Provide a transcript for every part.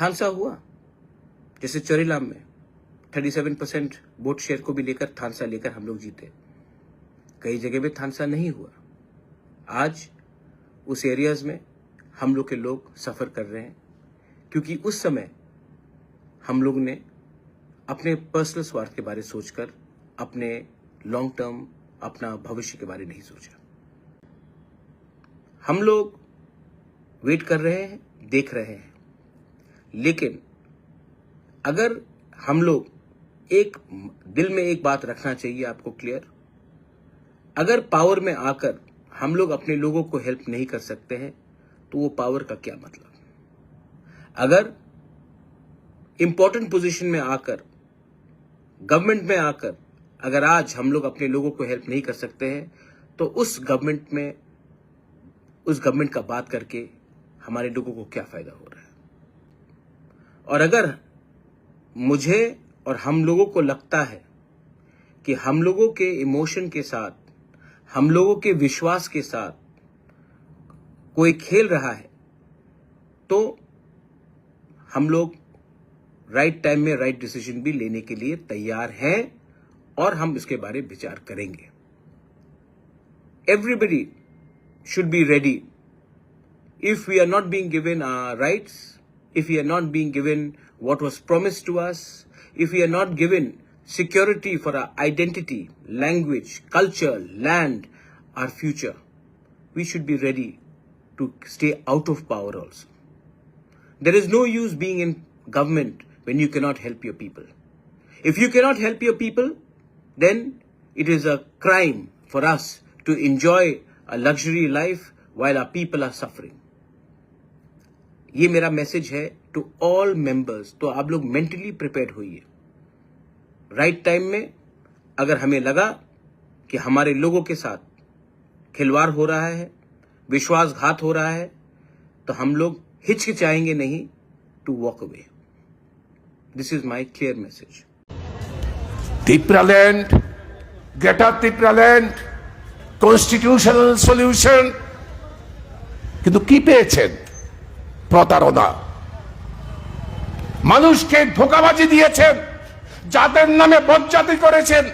थानसा हुआ। जैसे चोरीलाम में 37 परसेंट वोट शेयर को भी लेकर थानसा लेकर हम लोग जीते। कई जगह में थानसा नहीं हुआ। आज उस एरियाज़ में हम लोग के लोग सफ़र कर रहे हैं, क्योंकि उस समय हम लोग ने अपने पर्सनल स्वार्थ के बारे सोचकर, अपने लॉन्ग टर्म अपना भविष्य के बारे नहीं सोचा। हम लोग वेट कर रहे हैं, देख रहे हैं। लेकिन, अगर हम लोग एक दिल में एक बात रखना चाहिए आपको क्लियर अगर पावर में आकर हम लोग अपने लोगों को हेल्प नहीं कर सकते हैं तो वो पावर का क्या मतलब? अगर इंपॉर्टेंट पोजीशन में आकर गवर्नमेंट में आकर, अगर आज हम लोग अपने लोगों को हेल्प नहीं कर सकते हैं तो उस गवर्नमेंट में, उस गवर्नमेंट का बात करके हमारे लोगों को क्या फ़ायदा हो रहा है? और अगर मुझे और हम लोगों को लगता है कि हम लोगों के इमोशन के साथ हम लोगों के विश्वास के साथ कोई खेल रहा है तो हम लोग राइट टाइम में राइट डिसीज़न भी लेने के लिए तैयार हैं और हम इसके बारे विचार करेंगे everybody should be ready. If we are not being given our rights, if we are not being given what was promised to us, if we are not given security for our identity, language, culture, land, our future, we should be ready to stay out of power also. There is no use being in government when you cannot help your people. If you cannot help your people, then it is a crime for us to enjoy a luxury life while our people are suffering. ये मेरा message है to all members तो आप लोग mentally prepare होइए right time में अगर हमें लगा कि हमारे लोगों के साथ खिलवाड़ हो रहा है विश्वासघात हो रहा है तो हम लोग हिचकिचाएंगे नहीं to walk away this is my clear message Tipraland, Greater Tipraland, constitutional solution কিন্তু কি পেয়েছেন প্রতারণা। মানুষকে ধোকাবাজি দিয়েছেন, জাতের নামে বজ্জাতি করেছেন,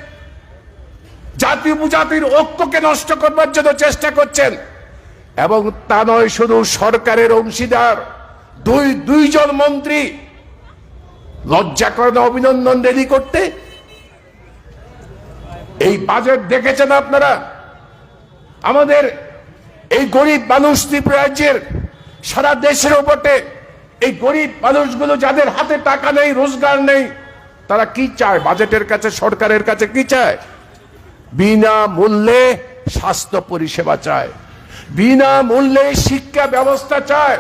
জাতি উপজাতির ঐক্যকে নষ্ট করবার জন্য চেষ্টা করছেন, এবং তা নয় শুধু সরকারের অংশীদার, দুই, দুইজন মন্ত্রী লজ্জা করে অভিনন্দন রেডি করতে? এই বাজেট দেখেছেন আপনারা? আমাদের এই গরিব মানুষ ত্রিপুরা রাজ্যের সারা দেশের বটে এই গরিব মানুষগুলো যাদের হাতে টাকা নেই, রোজগার নেই, তারা কি চায়? বাজেটের কাছে, সরকারের কাছে কি চায়? বিনা মূল্যে স্বাস্থ্য পরিষেবা চায়। বিনা মূল্যে শিক্ষা ব্যবস্থা চায়।